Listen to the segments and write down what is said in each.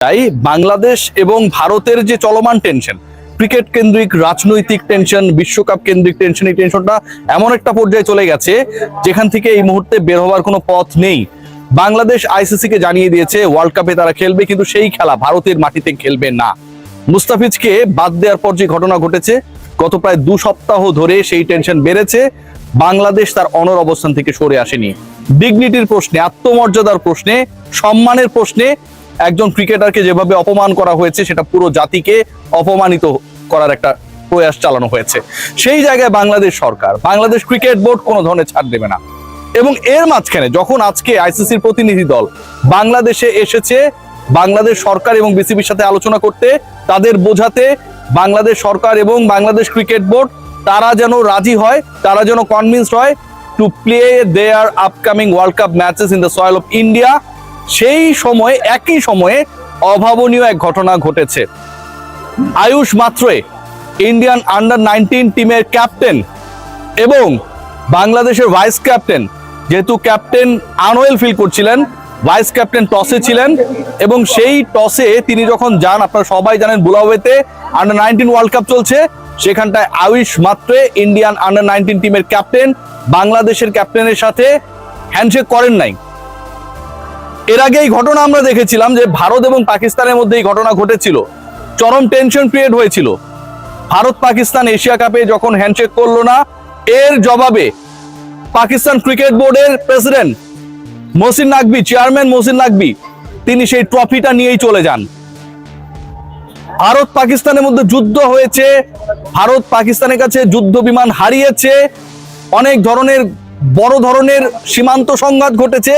তাই বাংলাদেশ এবং ভারতের যে চলমান টেনশন ক্রিকেট কেন্দ্রিক, রাজনৈতিক টেনশন বিশ্বকাপ কেন্দ্রিক টেনশন এই টেনশনটা এমন একটা পর্যায়ে চলে গেছে, যেখান থেকে এই মুহূর্তে বের হওয়ার কোনো পথ নেই। বাংলাদেশ আইসিসি কে জানিয়ে দিয়েছে ওয়ার্ল্ড কাপে তারা খেলবে, কিন্তু সেই খেলা ভারতের মাটিতে খেলবে না। মুস্তাফিজকে বাদ দেওয়ার পর যে ঘটনা ঘটেছে, গত প্রায় দু সপ্তাহ ধরে সেই টেনশন বেড়েছে। বাংলাদেশ তার অনর অবস্থান থেকে সরে আসেনি। ডিগনিটির প্রশ্নে, আত্মমর্যাদার প্রশ্নে, সম্মানের প্রশ্নে একজন ক্রিকেটারকে যেভাবে অপমান করা হয়েছে, সেটা পুরো জাতিকে অপমানিত করার একটা প্রয়াস চালানো হয়েছে। সেই জায়গায় বাংলাদেশ সরকার, বাংলাদেশ ক্রিকেট বোর্ড কোনো ধরনের ছাড় দেবে না। এবং এর মাঝখানে যখন আজকে আইসিসির প্রতিনিধি দল বাংলাদেশে এসেছে, বাংলাদেশ সরকার এবং বিসিবির সাথে আলোচনা করতে, তাদের বোঝাতে বাংলাদেশ সরকার এবং বাংলাদেশ ক্রিকেট বোর্ড তারা যেন রাজি হয়, তারা যেন কনভিন্সড হয় to play their upcoming world cup matches in the soil of India সেই সময়ে, একই সময়ে অভাবনীয় এক ঘটনা ঘটেছে। Ayush Mhatre Indian under nineteen টিমের ক্যাপ্টেন এবং বাংলাদেশের ভাইস ক্যাপ্টেন। যেহেতু ক্যাপ্টেন আনওয়েল ফিল করছিলেন, ভাইস ক্যাপ্টেন টসে ছিলেন এবং সেই টসে তিনি যখন যান, আপনারা সবাই জানেন বুলাওয়েতে আন্ডার নাইনটিন ওয়ার্ল্ড কাপ চলছে। সেখানটায় Ayush Mhatre Indian under nineteen টিমের ক্যাপ্টেন, বাংলাদেশের ক্যাপ্টেনের সাথে হ্যান্ডশেক করেন নাই। এর আগে এই ঘটনা আমরা দেখেছিলাম যে ভারত এবং পাকিস্তানের মধ্যে এই ঘটনা ঘটেছিল। চরম টেনশন ক্রিয়েট হয়েছিল। ভারত পাকিস্তান এশিয়া কাপে যখন হ্যান্ডশেক করল না, এর জবাবে পাকিস্তান ক্রিকেট বোর্ডের প্রেসিডেন্ট মহসিন নাকবি চেয়ারম্যান মহসিন নাকবি তিনি সেই ট্রফিটা নিয়েই চলে যান। ভারত পাকিস্তানের মধ্যে যুদ্ধ হয়েছে, ভারত পাকিস্তানের কাছে যুদ্ধ বিমান হারিয়েছে, অনেক ধরনের বড় ধরনের সীমান্ত সংঘাত ঘটেছে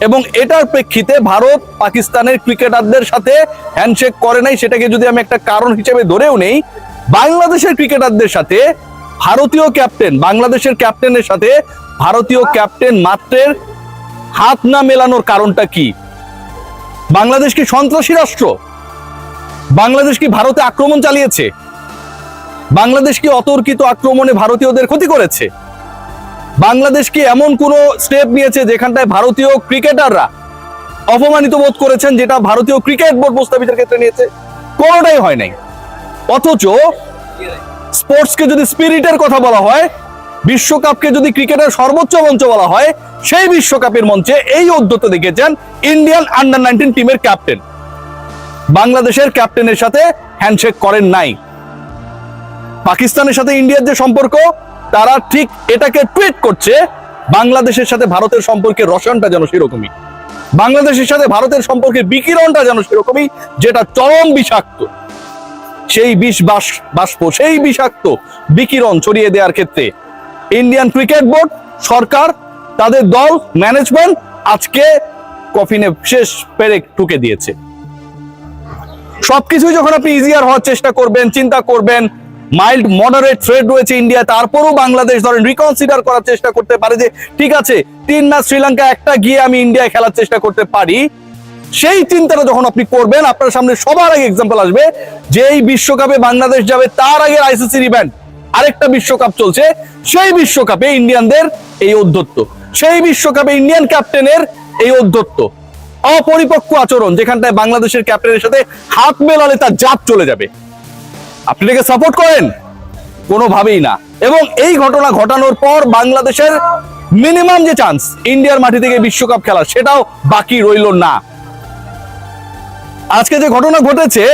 এবং এটার প্রেক্ষিতে ভারত পাকিস্তানের ক্রিকেটারদের সাথে হ্যান্ডশেক করে নাই। সেটাকে যদি আমি একটা কারণ হিসেবে ধরেও নেই, বাংলাদেশের ক্রিকেটারদের সাথে ভারতীয় ক্যাপ্টেন, বাংলাদেশের ক্যাপ্টেনের সাথে ভারতীয় ক্যাপ্টেন মাত্রের হাত না মেলানোর কারণটা কি? বাংলাদেশ কি সন্ত্রাসী রাষ্ট্র? বাংলাদেশ কি ভারতে আক্রমণ চালিয়েছে? বাংলাদেশ কি অতর্কিত আক্রমণে ভারতীয়দের ক্ষতি করেছে? বাংলাদেশ কি এমন কোন স্টেপ নিয়েছে যেখানটায় ভারতীয় ক্রিকেটাররা অপমানিত বোধ করেছেন, যেটা ভারতীয় ক্রিকেট বোর্ড মুস্তাফিজের ক্ষেত্রে নিয়েছে? কোনোটাই হয় নাই। অথচ স্পোর্টসকে যদি স্পিরিটের কথা বলা হয়, বিশ্বকাপকে যদি ক্রিকেটের সর্বোচ্চ মঞ্চ বলা হয়, সেই বিশ্বকাপের মঞ্চে এই উদ্যত দেখেছেন ইন্ডিয়ান আন্ডার নাইনটিন টিমের ক্যাপ্টেন বাংলাদেশের ক্যাপ্টেনের সাথে হ্যান্ডশেক করেন নাই। পাকিস্তানের সাথে ইন্ডিয়ার যে সম্পর্ক তারা ঠিক এটাকে টুইট করছে, বাংলাদেশের সাথে ভারতের সম্পর্কের রসায়নটা যেন সেরকমই। বাংলাদেশের সাথে ভারতের সম্পর্কে বিকিরণটা যেন সেরকমই, যেটা চরম বিষাক্ত। সেই বিষ বাস, বাষ্প, সেই বিষাক্ত বিকিরণ ছড়িয়ে দেওয়ার ক্ষেত্রে ইন্ডিয়ান ক্রিকেট বোর্ড সরকার, তাদের দল ম্যানেজমেন্ট আজকে কফিনে শেষ পেরেক ঠুকে দিয়েছে। সবকিছুই যখন আপনি ইজিয়ার হওয়ার চেষ্টা করবেন, চিন্তা করবেন মাইল্ড মডারেট থ্রেড রয়েছে ইন্ডিয়া, তারপরও বাংলাদেশ ধরেন রিকনসিডার করার চেষ্টা করতে পারে যে, ঠিক আছে, তিন ম্যাচ শ্রীলঙ্কা, একটা গিয়ে আমি ইন্ডিয়ায় খেলার চেষ্টা করতে পারি। সেই চিন্তাটা যখন আপনি করবেন, আপনার সামনে সবার আগে এক্সাম্পল আসবে যে এই বিশ্বকাপে বাংলাদেশ যাবে, তার আগে আইসিসির ইভেন্ট আরেকটা বিশ্বকাপ চলছে। সেই বিশ্বকাপে ইন্ডিয়ানদের এই অধ্যত্ব সেই বিশ্বকাপে ইন্ডিয়ান ক্যাপ্টেনের এই অধ্যত্ব অপরিপক্ক আচরণ, যেখানটায় বাংলাদেশের ক্যাপ্টেনের সাথে হাত মেলালে তার জাত চলে যাবে। আপনি এটাকে সাপোর্ট করেন? কোনোভাবেই না। এবং এই ঘটনা ঘটানোর পর বাংলাদেশের মিনিমাম যে চান্স ইন্ডিয়ার মাটি থেকে বিশ্বকাপ খেলা সেটাও বাকি রইল না। আজকে যে ঘটনা ঘটেছে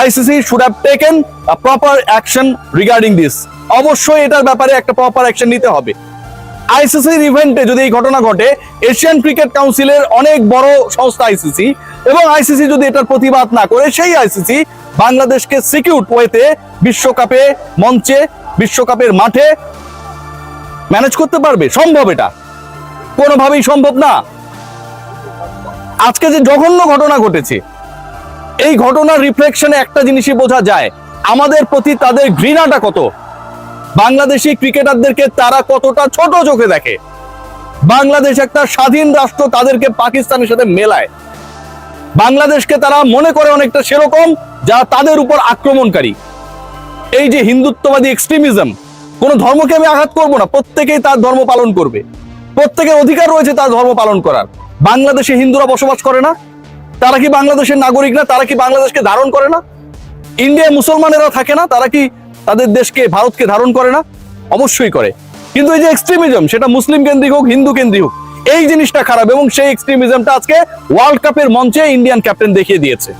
ICC should have taken proper action regarding this অবশ্যই এটার ব্যাপারে একটা প্রপার অ্যাকশন নিতে হবে। আইসিসির ইভেন্টে যদি এই ঘটনা ঘটে এশিয়ান ক্রিকেট কাউন্সিলের অনেক বড় সংস্থা আইসিসি এবং আইসিসি যদি এটার প্রতিবাদ না করে, সেই আইসিসি বাংলাদেশকে সিকিউর ওয়েতে বিশ্বকাপে মঞ্চে, বিশ্বকাপের মাঠে ম্যানেজ করতে পারবে। সম্ভব এটা। কোনোভাবেই সম্ভব না। আজকে যে জঘন্য ঘটনা ঘটেছে, এই ঘটনার রিফ্লেকশনে একটা জিনিসই বোঝা যায়। আমাদের প্রতি তাদের ঘৃণাটা কত? বাংলাদেশি ক্রিকেটারদেরকে তারা কতটা ছোট চোখে দেখে? বাংলাদেশ একটা স্বাধীন রাষ্ট্র তাদেরকে পাকিস্তানের সাথে মেলায়। বাংলাদেশকে তারা মনে করে অনেকটা সেরকম, যা তাদের উপর আক্রমণকারী। এই যে হিন্দুত্ববাদী এক্সট্রিমিজম কোনো ধর্মকে আমি আঘাত করব না, প্রত্যেকেই তার ধর্ম পালন করবে। প্রত্যেকের অধিকার রয়েছে তার ধর্ম পালন করার। বাংলাদেশে হিন্দুরা বসবাস করে না, তারা কি বাংলাদেশের নাগরিক না, তারা কি বাংলাদেশকে ধারণ করে না? ইন্ডিয়ায় মুসলমানেরা থাকে না, তারা কি তাদের দেশকে, ভারতকে ধারণ করে না? অবশ্যই করে। কিন্তু এই যে এক্সট্রিমিজম সেটা মুসলিম কেন্দ্রিক হোক, হিন্দু কেন্দ্রিক হোক এই জিনিসটা খারাপ এবং সেই এক্সট্রিমিজমটা আজকে ওয়ার্ল্ড কাপের মঞ্চে ইন্ডিয়ান ক্যাপ্টেন দেখিয়ে দিয়েছে।